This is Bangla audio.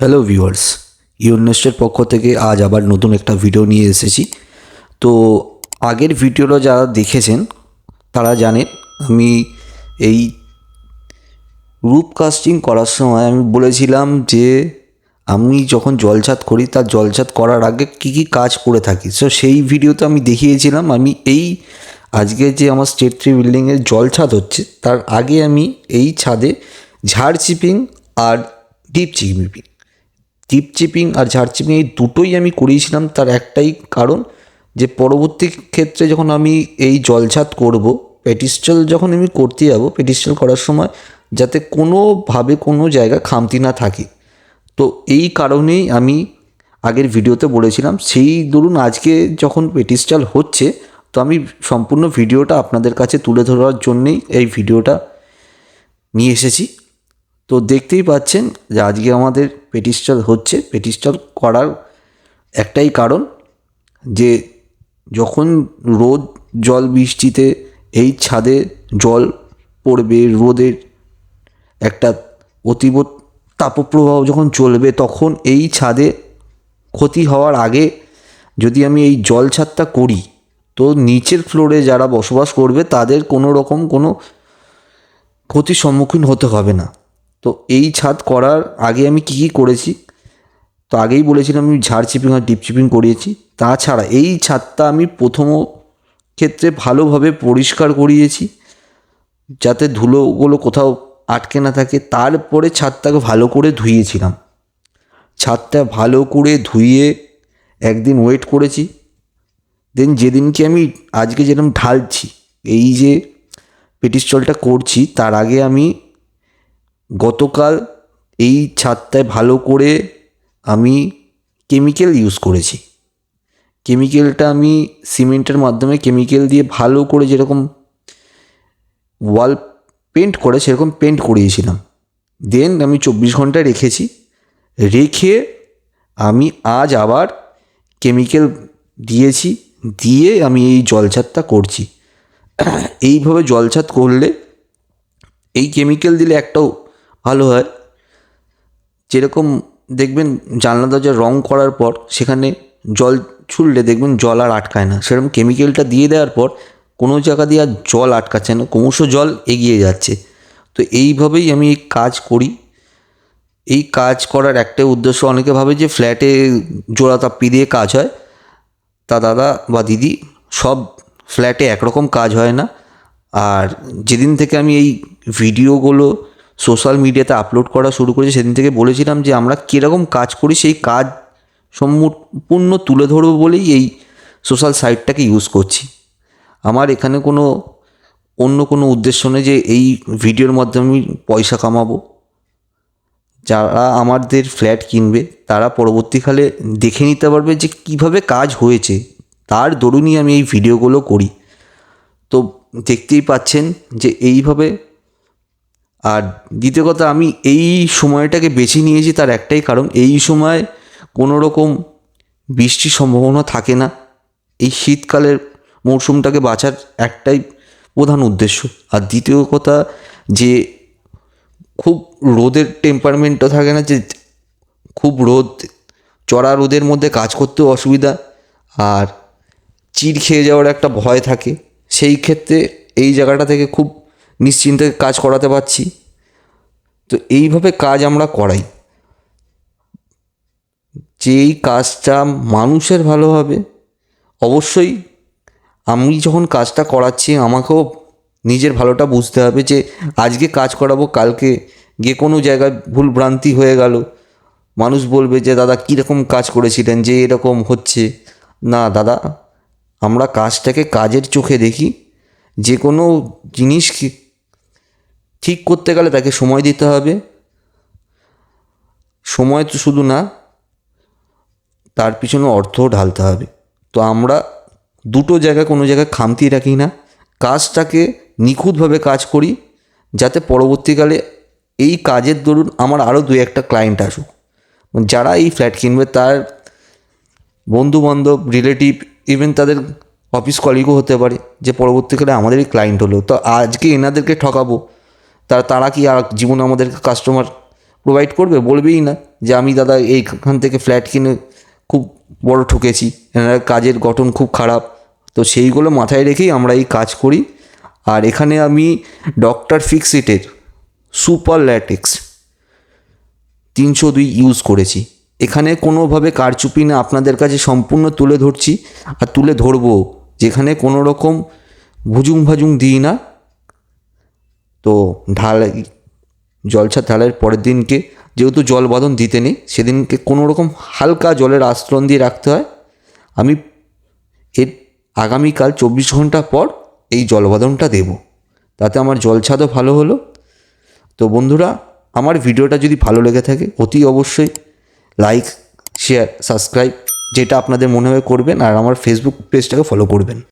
হ্যালো ভিউয়ার্স ইউনেস্টের পক্ষ থেকে আজ আবার নতুন একটা ভিডিও নিয়ে এসেছি। তো আগের ভিডিওটা যারা দেখেছেন, তারা জানেন আমি এই রূপ কাস্টিং করার সময় আমি বলেছিলাম যে আমি যখন জলছাদ করি, তার জলছাদ করার আগে কী কী কাজ করে থাকি। সো সেই ভিডিওতে আমি দেখিয়েছিলাম, আমি এই আজকে যে আমার স্টেট থ্রি বিল্ডিংয়ের জলছাদ হচ্ছে, তার আগে আমি এই ছাদে ঝাড় চিপিং আর ডিপ চিপিং টিপ চিপিং আর ঝাড় চিপিং এই দুটোই আমি করিয়েছিলাম। তার একটাই কারণ যে পরবর্তী ক্ষেত্রে যখন আমি এই জলছাদ করব পেটিস্টল যখন আমি করতে যাব পেটিস্টল করার সময় যাতে কোনোভাবে কোনো জায়গা খামতি না থাকে। তো এই কারণেই আমি আগের ভিডিওতে বলেছিলাম, সেই ধরুন আজকে যখন পেটিস্টাল হচ্ছে, তো আমি সম্পূর্ণ ভিডিওটা আপনাদের কাছে তুলে ধরার জন্যেই এই ভিডিওটা নিয়ে এসেছি। তো দেখতেই পাচ্ছেন যে আজকে আমাদের পেটিস্টল হচ্ছে। পেটিস্টল করার একটাই কারণ যে যখন রোদ, জল বৃষ্টিতে এই ছাদে জল পড়বে, রোদের একটা অতীব তাপপ্রবাহ যখন চলবে, তখন এই ছাদে ক্ষতি হওয়ার আগে যদি আমি এই জল ছাদটা করি, তো নিচের ফ্লোরে যারা বসবাস করবে, তাদের কোনো রকম কোনো ক্ষতির সম্মুখীন হতে হবে না। তো এই ছাদ করার আগে আমি কী কী করেছি? তো আগেই বলেছিলাম আমি ঝাড় চিপিং আর ডিপ চিপিং করিয়েছি। তাছাড়া এই ছাদটা আমি প্রথম ক্ষেত্রে ভালোভাবে পরিষ্কার করিয়েছি, যাতে ধুলোগুলো কোথাও আটকে না থাকে। তারপরে ছাদটাকে ভালো করে ধুইয়েছিলাম। ছাদটা ভালো করে ধুয়ে একদিন ওয়েট করেছি। দেন যেদিনকে আমি আজকে যেরকম ঢালছি, এই যে পেটিস্টলটা করছি, তার আগে আমি গতকাল এই ছাদটায় ভালো করে আমি কেমিক্যাল ইউজ করেছি। কেমিক্যালটা আমি সিমেন্টের মাধ্যমে কেমিক্যাল দিয়ে ভালো করে যেরকম ওয়াল পেন্ট করে সেরকম পেন্ট করিয়েছিলাম। দেন আমি চব্বিশ ঘণ্টা রেখেছি। রেখে আমি আজ আবার কেমিক্যাল দিয়েছি, দিয়ে আমি এই জলছাদটা করছি। এইভাবে জলছাদ করলে এই কেমিক্যাল দিলে একটাও ভালো হয়। যেরকম দেখবেন জানলা দরজা রং করার পর সেখানে জল ছুললে দেখবেন জল আর আটকায় না। সেরকম কেমিক্যালটা দিয়ে দেওয়ার পর কোনো জায়গা দিয়ে আর জল আটকাচ্ছে না, ক্রমশ জল এগিয়ে যাচ্ছে। তো এইভাবেই আমি এই কাজ করি। এই কাজ করার একটাই উদ্দেশ্য, অনেকে ভাবে যে ফ্ল্যাটে জোড়া তাপ্পি দিয়ে কাজ হয়। তা দাদা বা দিদি, সব ফ্ল্যাটে একরকম কাজ হয় না। আর যেদিন থেকে আমি এই ভিডিওগুলো সোশ্যাল মিডিয়াতে আপলোড করা শুরু করেছি, সেদিন থেকে বলেছিলাম যে আমরা কীরকম কাজ করি, সেই কাজ সম্পূর্ণ তুলে ধরবো বলেই এই সোশ্যাল সাইটটাকে ইউজ করছি। আমার এখানে কোনো, অন্য কোনো উদ্দেশ্য নেই যে এই ভিডিওর মাধ্যমে পয়সা কামাবো। যারা আমাদের ফ্ল্যাট কিনবে, তারা পরবর্তীকালে দেখে নিতে পারবে যে কীভাবে কাজ হয়েছে। তার দরুনই আমি এই ভিডিওগুলো করি। তো দেখতেই পাচ্ছেন যে এইভাবে আর দ্বিতীয় কথা, আমি এই সময়টাকে বেছে নিয়েছি তার একটাই কারণ, এই সময় কোনো রকম বৃষ্টির সম্ভাবনা থাকে না। এই শীতকালের মরশুমটাকে বাঁচার একটাই প্রধান উদ্দেশ্য। আর দ্বিতীয় কথা, যে খুব রোদের টেম্পারমেন্টও থাকে না, যে খুব রোদ, চড়া রোদের মধ্যে কাজ করতেও অসুবিধা। আর চির খেয়ে যাওয়ার একটা ভয় থাকে। সেই ক্ষেত্রে এই জায়গাটা থেকে খুব নিশ্চিন্তে কাজ করাতে পারছি। তো এইভাবে কাজ আমরা করাই। যে এই কাজটা মানুষের ভালো হবে, অবশ্যই আমি যখন কাজটা করাচ্ছি, আমাকেও নিজের ভালোটা বুঝতে হবে যে আজকে কাজ করাবো, কালকে গিয়ে কোনো জায়গায় ভুল ভ্রান্তি হয়ে গেল। মানুষ বলবে যে, দাদা কীরকম কাজ করেছিলেন? যে এরকম হচ্ছে। না, দাদা, আমরা কাজটাকে কাজের চোখে দেখি। যে কোনো জিনিস ঠিক করতে গেলে তাকে সময় দিতে হবে। সময় তো শুধু না, তার পিছনে অর্থও ঢালতে হবে। তো আমরা দুটো জায়গায় কোনো জায়গায় খামতি রাখি না। কাজটাকে নিখুঁতভাবে কাজ করি, যাতে পরবর্তীকালে এই কাজের দরুন আমার আরও দু একটা ক্লায়েন্ট আসুক। যারা এই ফ্ল্যাট কিনবে, তার বন্ধুবান্ধব রিলেটিভ ইভেন তাদের অফিস কলিগও হতে পারে, যে পরবর্তীকালে আমাদেরই ক্লায়েন্ট হলো। তো আজকে এনাদেরকে ঠকাবো তা, তারা কি আর জীবনে আমাদের কাস্টমার প্রোভাইড করবে? বলবেই না যে আমি দাদা এইখান থেকে ফ্ল্যাট কিনে খুব বড় ঠকেছি। কাজের গঠন খুব খারাপ। তো সেইগুলো মাথায় রেখেই আমরা এই কাজ করি। আর এখানে আমি ডক্টর ফিক্সিটের সুপার ল্যাটেক্স তিনশো দুই ইউজ করেছি। এখানে কোনোভাবে কারচুপি না আপনাদের কাছে সম্পূর্ণ তুলে ধরছি। আর তুলে ধরবো। যেখানে কোনো রকম ভুজুং ভাজুং দিই না। তো ঢালাই জলছা ঢালাইয়ের পরের দিনকে যেহেতু জল বাঁধন দিতে নেই, সেদিনকে কোনো রকম হালকা জলের আস্তরণ দিয়ে রাখতে হয়। আমি এর আগামীকাল চব্বিশ ঘণ্টা পর এই জলবাদনটা দেব। তাতে আমার জলছাদও ভালো হলো। তো বন্ধুরা, আমার ভিডিওটা যদি ভালো লেগে থাকে, অতি অবশ্যই লাইক, শেয়ার, সাবস্ক্রাইব, যেটা আপনাদের মনে হয় করবেন, আর আমার ফেসবুক পেজটাকে ফলো করবেন।